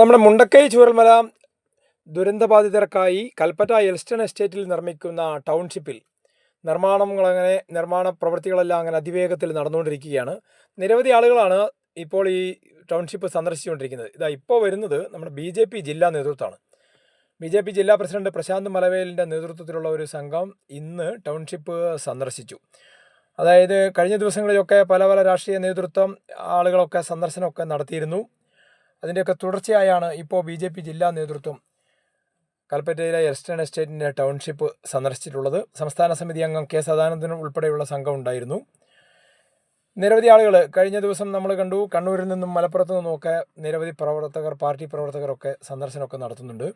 നമ്മുടെ മുണ്ടക്കൈ ചൂരൽമല ദുരന്തബാധിതർക്കായി കൽപ്പറ്റ എൽസ്റ്റൺ എസ്റ്റേറ്റിൽ നിർമ്മിക്കുന്ന ടൗൺഷിപ്പിൽ നിർമ്മാണങ്ങൾ അങ്ങനെ നിർമ്മാണ പ്രവൃത്തികളെല്ലാം അങ്ങനെ അതിവേഗത്തിൽ നടന്നുകൊണ്ടിരിക്കുകയാണ്. നിരവധി ആളുകളാണ് ഇപ്പോൾ ഈ ടൗൺഷിപ്പ് സന്ദർശിച്ചുകൊണ്ടിരിക്കുന്നത്. ഇതാ ഇപ്പോൾ വരുന്നത് നമ്മുടെ ബി ജെ പി ജില്ലാ നേതൃത്വമാണ്. ബി ജെ പി ജില്ലാ പ്രസിഡന്റ് പ്രശാന്ത് മലവേലിന്റെ നേതൃത്വത്തിലുള്ള ഒരു സംഘം ഇന്ന് ടൗൺഷിപ്പ് സന്ദർശിച്ചു. അതായത് കഴിഞ്ഞ ദിവസങ്ങളിലൊക്കെ പല പല രാഷ്ട്രീയ നേതൃത്വം ആളുകളൊക്കെ സന്ദർശനമൊക്കെ നടത്തിയിരുന്നു. അതിന്റെയൊക്കെ തുടർച്ചയായാണ് ഇപ്പോൾ ബി ജെ പി ജില്ലാ നേതൃത്വം കൽപ്പറ്റയിലെ എസ്റ്റേൺ എസ്റ്റേറ്റിന്റെ ടൗൺഷിപ്പ് സന്ദർശിച്ചിട്ടുള്ളത്. സംസ്ഥാന സമിതി അംഗം കെ സദാനന്ദനും ഉൾപ്പെടെയുള്ള സംഘം ഉണ്ടായിരുന്നു. നിരവധി ആളുകൾ കഴിഞ്ഞ ദിവസം നമ്മൾ കണ്ടു. കണ്ണൂരിൽ നിന്നും മലപ്പുറത്തു നിന്നുമൊക്കെ നിരവധി പ്രവർത്തകർ പാർട്ടി പ്രവർത്തകരൊക്കെ സന്ദർശനമൊക്കെ നടത്തുന്നുണ്ട്.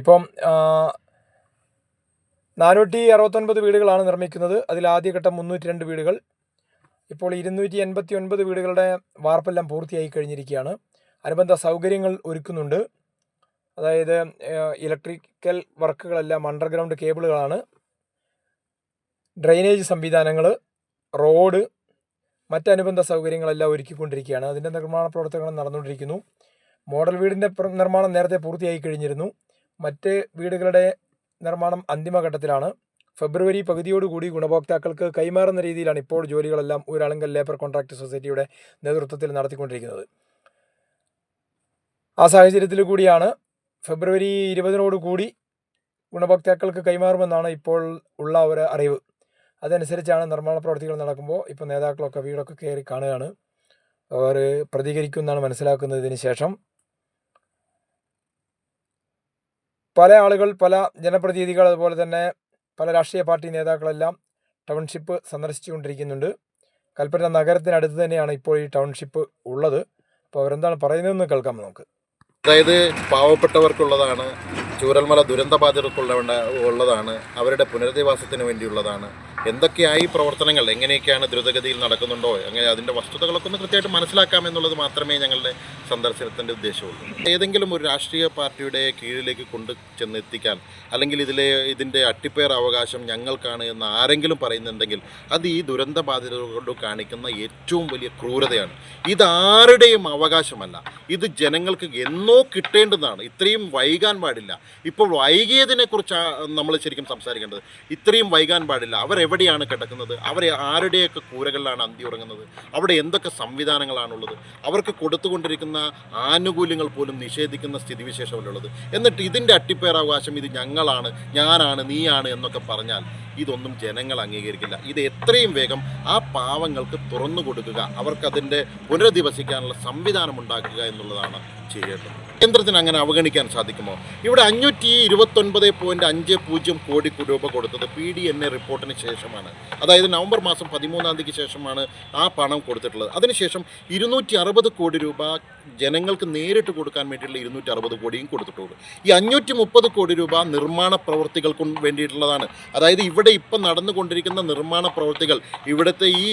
ഇപ്പം നാനൂറ്റി അറുപത്തൊൻപത് വീടുകളാണ് നിർമ്മിക്കുന്നത്. അതിൽ ആദ്യഘട്ടം മുന്നൂറ്റി രണ്ട് വീടുകൾ. ഇപ്പോൾ ഇരുന്നൂറ്റി എൺപത്തി ഒൻപത് വീടുകളുടെ വാർപ്പെല്ലാം പൂർത്തിയായി കഴിഞ്ഞിരിക്കുകയാണ്. അനുബന്ധ സൗകര്യങ്ങൾ ഒരുക്കുന്നുണ്ട്. അതായത് ഇലക്ട്രിക്കൽ വർക്കുകളെല്ലാം അണ്ടർഗ്രൗണ്ട് കേബിളുകളാണ്. ഡ്രെയിനേജ് സംവിധാനങ്ങൾ റോഡ് മറ്റനുബന്ധ സൗകര്യങ്ങളെല്ലാം ഒരുക്കിക്കൊണ്ടിരിക്കുകയാണ്. അതിന്റെ നിർമ്മാണ പ്രവർത്തനങ്ങൾ നടന്നുകൊണ്ടിരിക്കുന്നു. മോഡൽ വീടിന്റെ നിർമ്മാണം നേരത്തെ പൂർത്തിയായി കഴിഞ്ഞിരുന്നു. മറ്റ് വീടുകളുടെ നിർമ്മാണം അന്തിമഘട്ടത്തിലാണ്. ഫെബ്രുവരി പകുതിയോടുകൂടി ഗുണഭോക്താക്കൾക്ക് കൈമാറുന്ന രീതിയിലാണ് ഇപ്പോൾ ജോലികളെല്ലാം ഊരാളുങ്കൽ ലേബർ കോൺട്രാക്ട് സൊസൈറ്റിയുടെ നേതൃത്വത്തിൽ നടത്തിക്കൊണ്ടിരിക്കുന്നത്. ആ സാഹചര്യത്തിൽ കൂടിയാണ് ഫെബ്രുവരി ഇരുപതിനോട് കൂടി ഗുണഭോക്താക്കൾക്ക് കൈമാറുമെന്നാണ് ഇപ്പോൾ ഉള്ള ഒരു അറിവ്. അതനുസരിച്ചാണ് നിർമ്മാണ പ്രവർത്തികൾ നടക്കുമ്പോൾ ഇപ്പോൾ നേതാക്കളൊക്കെ വീടൊക്കെ കയറി കാണുകയാണ്. അവർ പ്രതികരിക്കുമെന്നാണ് എന്നാണ് മനസ്സിലാക്കുന്നതിന് ശേഷം. പല ആളുകൾ പല ജനപ്രതിനിധികൾ അതുപോലെ തന്നെ പല രാഷ്ട്രീയ പാർട്ടി നേതാക്കളെല്ലാം ടൗൺഷിപ്പ് സന്ദർശിച്ചുകൊണ്ടിരിക്കുന്നുണ്ട്. കൽപ്പറ്റ നഗരത്തിനടുത്ത് തന്നെയാണ് ഇപ്പോൾ ഈ ടൗൺഷിപ്പ് ഉള്ളത്. അപ്പോൾ അവരെന്താണ് പറയുന്നതെന്ന് കേൾക്കാം നമുക്ക്. അതായത് പാവപ്പെട്ടവർക്കുള്ളതാണ് ചൂരൽമല ദുരന്തബാധിതർക്കുള്ള ഉള്ളതാണ് അവരുടെ പുനരധിവാസത്തിന് വേണ്ടിയുള്ളതാണ്. എന്തൊക്കെയായി പ്രവർത്തനങ്ങൾ? എങ്ങനെയൊക്കെയാണ് ദ്രുതഗതിയിൽ നടക്കുന്നുണ്ടോ? അങ്ങനെ അതിന്റെ വസ്തുതകളൊക്കെ ഒന്ന് കൃത്യമായിട്ട് മനസ്സിലാക്കാം എന്നുള്ളത് മാത്രമേ ഞങ്ങളുടെ സന്ദർശനത്തിന്റെ ഉദ്ദേശമുള്ളൂ. ഏതെങ്കിലും ഒരു രാഷ്ട്രീയ പാർട്ടിയുടെ കീഴിലേക്ക് കൊണ്ട് ചെന്നെത്തിക്കാൻ അല്ലെങ്കിൽ ഇതിലെ ഇതിന്റെ അട്ടിപ്പേർ അവകാശം ഞങ്ങൾക്കാണ് എന്ന് ആരെങ്കിലും പറയുന്നുണ്ടെങ്കിൽ അത് ഈ ദുരന്ത ബാധിതരോട് കാണിക്കുന്ന ഏറ്റവും വലിയ ക്രൂരതയാണ്. ഇതാരുടെയും അവകാശമല്ല. ഇത് ജനങ്ങൾക്ക് എന്നോ കിട്ടേണ്ടതാണ്. ഇത്രയും വൈകാൻ പാടില്ല. ഇപ്പോൾ വൈകിയതിനെക്കുറിച്ചാണ് നമ്മൾ ശരിക്കും സംസാരിക്കേണ്ടത്. ഇത്രയും വൈകാൻ പാടില്ല. അവരെവിടെയാണ് കിടക്കുന്നത്? അവരെ ആരുടെയൊക്കെ കൂരകളിലാണ് അന്തി ഉറങ്ങുന്നത്? അവിടെ എന്തൊക്കെ സംവിധാനങ്ങളാണുള്ളത്? അവർക്ക് കൊടുത്തുകൊണ്ടിരിക്കുന്ന ആനുകൂല്യങ്ങൾ പോലും നിഷേധിക്കുന്ന സ്ഥിതിവിശേഷമല്ലുള്ളത് എന്നിട്ട് ഇതിന്റെ അട്ടിപ്പേറാവകാശം ഇത് ഞങ്ങളാണ് ഞാനാണ് നീയാണ് എന്നൊക്കെ പറഞ്ഞാൽ ഇതൊന്നും ജനങ്ങൾ അംഗീകരിക്കില്ല. ഇത് എത്രയും വേഗം ആ പാവങ്ങൾക്ക് തുറന്നു കൊടുക്കുക. അവർക്കതിന്റെ പുനരധിവസിക്കാനുള്ള സംവിധാനം ഉണ്ടാക്കുക എന്നുള്ളതാണ് ചെയ്യേണ്ടത്. കേന്ദ്രത്തിന് അങ്ങനെ അവഗണിക്കാൻ സാധിക്കുമോ? ഇവിടെ അഞ്ഞൂറ്റി ഇരുപത്തൊൻപത് പോയിന്റ് അഞ്ച് പൂജ്യം കോടി രൂപ കൊടുത്തത് പി ഡി എൻ എ റിപ്പോർട്ടിന് ശേഷമാണ്. അതായത് നവംബർ മാസം പതിമൂന്നാം തീയതിക്ക് ശേഷമാണ് ആ പണം കൊടുത്തിട്ടുള്ളത്. അതിനുശേഷം ഇരുന്നൂറ്റി അറുപത് കോടി രൂപ ജനങ്ങൾക്ക് നേരിട്ട് കൊടുക്കാൻ വേണ്ടിയിട്ടുള്ള ഇരുന്നൂറ്റി അറുപത് കോടിയും കൊടുത്തിട്ടുള്ളൂ. ഈ അഞ്ഞൂറ്റി മുപ്പത് കോടി രൂപ നിർമ്മാണ പ്രവൃത്തികൾക്കും വേണ്ടിയിട്ടുള്ളതാണ്. അതായത് ഇവിടെ ഇപ്പം നടന്നുകൊണ്ടിരിക്കുന്ന നിർമ്മാണ പ്രവൃത്തികൾ ഇവിടുത്തെ ഈ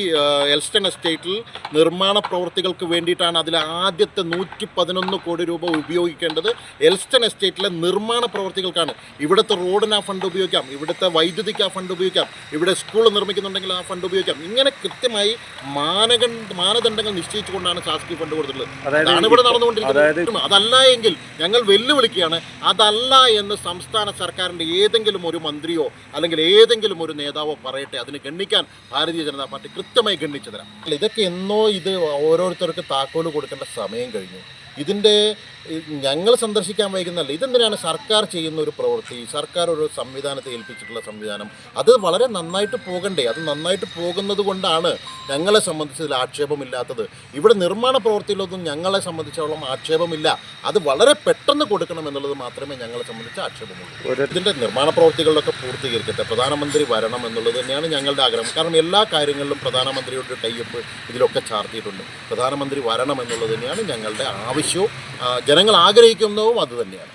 എൽസ്റ്റൺ എസ്റ്റേറ്റിൽ നിർമ്മാണ പ്രവൃത്തികൾക്ക് വേണ്ടിയിട്ടാണ് അതിൽ ആദ്യത്തെ നൂറ്റി പതിനൊന്ന് കോടി രൂപ ഉപയോഗിക്കേണ്ടത് എൽസ്റ്റൺ എസ്റ്റേറ്റിലെ നിർമ്മാണ പ്രവൃത്തികൾക്കാണ്. ഇവിടുത്തെ റോഡിന് ആ ഫണ്ട് ഉപയോഗിക്കാം ഇവിടുത്തെ വൈദ്യുതിക്ക് ആ ഫണ്ട് ഉപയോഗിക്കാം ഇവിടെ സ്കൂൾ നിർമ്മിക്കുന്നുണ്ടെങ്കിൽ ആ ഫണ്ട് ഉപയോഗിക്കാം. ഇങ്ങനെ കൃത്യമായി മാനക മാനദണ്ഡങ്ങൾ നിശ്ചയിച്ചുകൊണ്ടാണ് ശാസ്ത്രീയ ഫണ്ട് കൊടുത്തിട്ടുള്ളത്. അതാണ് ഇവിടെ നടന്നുകൊണ്ടിരിക്കുന്നത്. അതല്ല എങ്കിൽ ഞങ്ങൾ വെല്ലുവിളിക്കുകയാണ് അതല്ല എന്ന് സംസ്ഥാന സർക്കാരിന്റെ ഏതെങ്കിലും ഒരു മന്ത്രിയോ അല്ലെങ്കിൽ ഏതെങ്കിലും ഒരു നേതാവോ പറയട്ടെ അതിന് ഗണ്ണിക്കാൻ ഭാരതീയ ജനതാ പാർട്ടി കൃത്യമായി ഗണ്ണിച്ചു തരാം ഇതൊക്കെ എന്നോ ഇത് ഓരോരുത്തർക്ക് താക്കോൽ കൊടുക്കേണ്ട സമയം കഴിഞ്ഞു. ഇതിന്റെ ഞങ്ങൾ സന്ദർശിക്കാൻ വൈകുന്നല്ല ഇതെന്തിനാണ് സർക്കാർ ചെയ്യുന്ന ഒരു പ്രവൃത്തി? സർക്കാർ ഒരു സംവിധാനത്തെ ഏൽപ്പിച്ചിട്ടുള്ള സംവിധാനം. അത് വളരെ നന്നായിട്ട് പോകണ്ടേ? അത് നന്നായിട്ട് പോകുന്നത് കൊണ്ടാണ് ഞങ്ങളെ സംബന്ധിച്ച് ഇതിൽ ആക്ഷേപമില്ലാത്തത്. ഇവിടെ നിർമ്മാണ പ്രവൃത്തിയിലൊന്നും ഞങ്ങളെ സംബന്ധിച്ചോളം ആക്ഷേപമില്ല. അത് വളരെ പെട്ടെന്ന് കൊടുക്കണം എന്നുള്ളത് മാത്രമേ ഞങ്ങളെ സംബന്ധിച്ച് ആക്ഷേപമുള്ളൂ. ഇതിന്റെ നിർമ്മാണ പ്രവൃത്തികളിലൊക്കെ പൂർത്തീകരിക്കട്ടെ. പ്രധാനമന്ത്രി വരണം എന്നുള്ളത് തന്നെയാണ് ഞങ്ങളുടെ ആഗ്രഹം. കാരണം എല്ലാ കാര്യങ്ങളിലും പ്രധാനമന്ത്രിയുടെ ടൈപ്പ് ഇതിലൊക്കെ ചാർത്തിയിട്ടുണ്ട്. പ്രധാനമന്ത്രി വരണം എന്നുള്ളത് തന്നെയാണ് ഞങ്ങളുടെ ആവശ്യവും ജനങ്ങൾ ആഗ്രഹിക്കുന്നതും അത് തന്നെയാണ്.